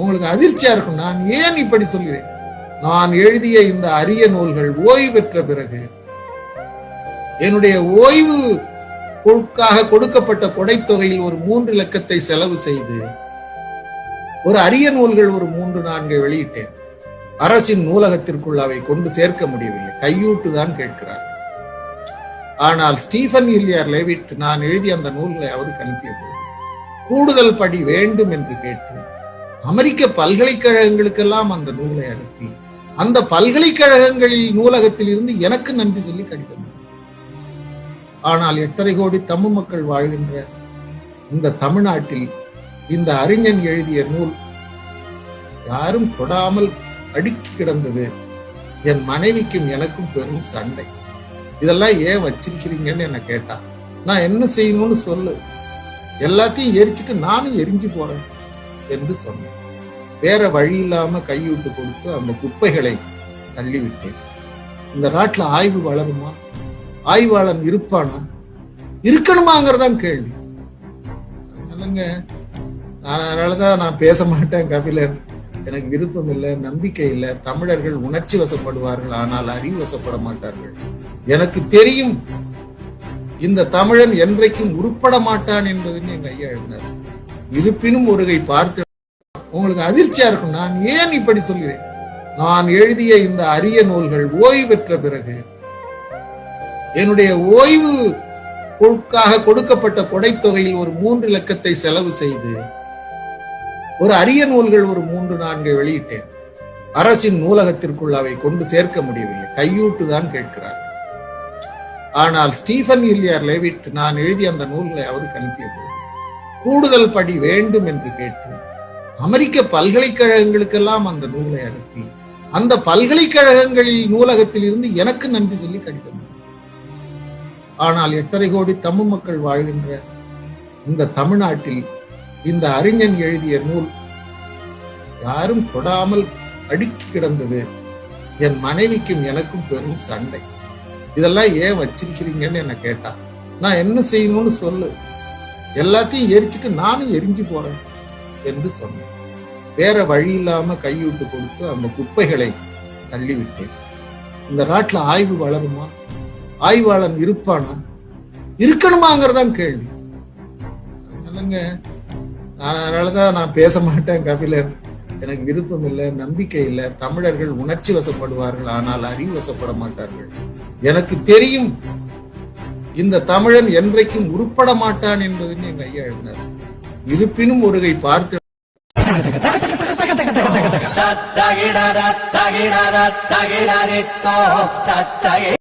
உங்களுக்கு அதிர்ச்சியா இருக்கும். நான் ஏன் இப்படி சொல்கிறேன்? நான் எழுதிய இந்த அரிய நூல்கள் ஓய்வு பெற்ற பிறகு என்னுடைய ஓய்வு பொருட்காக கொடுக்கப்பட்ட கொடைத்தொகையில் ஒரு மூன்று லட்சத்தை செலவு செய்து ஒரு அரிய நூல்கள் ஒரு மூன்று நான்கு வெளியிட்டேன். அரசின் நூலகத்திற்குள் அவை கொண்டு சேர்க்க முடியவில்லை. கையூட்டு தான் கேட்கிறார். ஆனால் ஸ்டீஃபன் இல்லியார் லேவிட் நான் எழுதிய அந்த நூல்களை அவருக்கு அனுப்பியது கூடுதல் படி வேண்டும் என்று கேட்டு அமெரிக்க பல்கலைக்கழகங்களுக்கெல்லாம் அந்த நூலை அனுப்பி அந்த பல்கலைக்கழகங்களில் நூலகத்தில் இருந்து எனக்கு நன்றி சொல்லி கடிதம் ஆனால் எட்டரை கோடி தமிழ் மக்கள் வாழ்கின்ற இந்த தமிழ்நாட்டில் இந்த அறிஞன் எழுதிய நூல் யாரும் தொடாமல் அடுக்கி கிடந்தது. என் மனைவிக்கும் எனக்கும் பெரும் சண்டை. இதெல்லாம் ஏன் வச்சிருக்கிறீங்கன்னு என்ன கேட்டா நான் என்ன செய்யணும்னு சொல்லு. எல்லாத்தையும் எரிச்சிட்டு நானும் எரிஞ்சு போறேன். என்று சொன்னேன் வேற வழி இல்லாம கைவிட்டு கொடுத்து அந்த குப்பைகளை தள்ளிவிட்டேன். இந்த நாட்டுல ஆய்வு வளருமா? ஆய்வாளன் இருப்பானா? இருக்கணுமாங்கிறதான் கேள்வி. அதனாலங்க நான் அதனாலதான் நான் பேச மாட்டேன் கபிலர் எனக்கு விருப்பம் இல்லை நம்பிக்கை இல்லை. தமிழர்கள் உணர்ச்சி வசப்படுவார்கள் ஆனால் அறிவு வசப்பட மாட்டார்கள். எனக்கு தெரியும் இந்த தமிழன் என்றைக்கும் உருப்பட மாட்டான் என்பதுன்னு எங்க ஐயா எழுதினார். இருப்பினும் ஒருகை பார்த்து உங்களுக்கு அதிர்ச்சியா இருக்கும் நான் ஏன் இப்படி சொல்கிறேன்? நான் எழுதிய இந்த அரிய நூல்கள் ஓய்வு பெற்ற பிறகு என்னுடைய ஓய்வு பொருட்காக கொடுக்கப்பட்ட கொடைத்தொகையில் ஒரு மூன்று லக்கத்தை செலவு செய்து ஒரு அரிய நூல்கள் ஒரு மூன்று நான்கு வெளியிட்டேன். அரசின் நூலகத்திற்குள் அவை கொண்டு சேர்க்க முடியவில்லை. கையூட்டு தான் கேட்கிறார் ஆனால் ஸ்டீஃபன் இல்லியார் லேவிட் நான் எழுதிய அந்த நூல்களை அவருக்கு அனுப்பியது. கூடுதல் படி வேண்டும் என்று கேட்டு அமெரிக்க பல்கலைக்கழகங்களுக்கெல்லாம் அந்த நூலை அனுப்பி அந்த பல்கலைக்கழகங்களில் நூலகத்தில் இருந்து எனக்கு நன்றி சொல்லி கடிதம் ஆனால் எட்டரை கோடி தமிழ் மக்கள் வாழ்கின்ற இந்த தமிழ்நாட்டில் இந்த அறிஞன் எழுதிய நூல் யாரும் தொடாமல் அடுக்கி கிடந்தது. என் மனைவிக்கும் எனக்கும் பெரும் சண்டை. இதெல்லாம் ஏன் வச்சிருக்கிறீங்கன்னு என்ன கேட்டா. நான் என்ன செய்யணும்னு சொல்லு. எல்லாத்தையும் எரிச்சிட்டு நானும் எரிஞ்சு போறேன் என்று சொன்னேன். வேற வழி இல்லாம கைவிட்டு கொடுத்து அந்த குப்பைகளை தள்ளிவிட்டேன். இந்த நாட்டுல ஆய்வு வளருமா? ஆய்வாளன் இருப்பானா? இருக்கணுமாங்கிறதான் கேள்வி. அதனாலங்க நான் அதனாலதான் நான் பேச மாட்டேன் கபிலர். எனக்கு விருப்பம் இல்லை நம்பிக்கை இல்லை. தமிழர்கள் உணர்ச்சி வசப்படுவார்கள் ஆனால் அறிவு வசப்பட மாட்டார்கள். எனக்கு தெரியும் இந்த தமிழன் என்றைக்கும் உருப்பட மாட்டான் என்பதுன்னு எங்க ஐயா எழுதினார். இருப்பினும் ஒருகை பார்த்து